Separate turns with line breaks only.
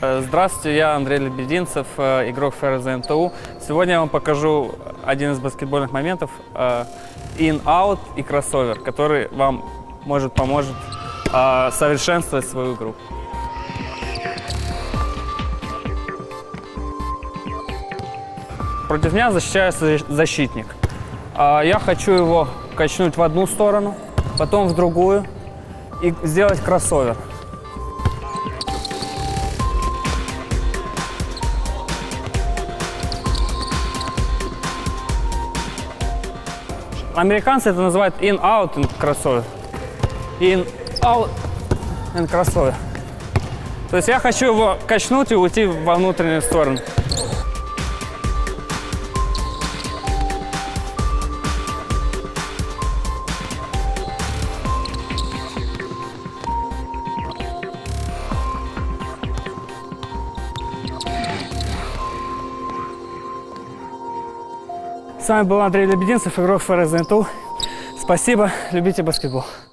Э, Здравствуйте, я Андрей Лебединцев, э, игрок ФРЗ МТУ. Сегодня я вам покажу один из баскетбольных моментов э, in-out и кроссовер, который вам может поможет совершенствовать свою игру. Против меня защищается защитник. Я хочу его качнуть в одну сторону, потом в другую и сделать кроссовер. Американцы это называют in-out кроссовер. In-out кроссовер. То есть я хочу его качнуть и уйти во внутреннюю сторону. С вами был Андрей Лебединцев, игрок НТУ. Спасибо, любите баскетбол.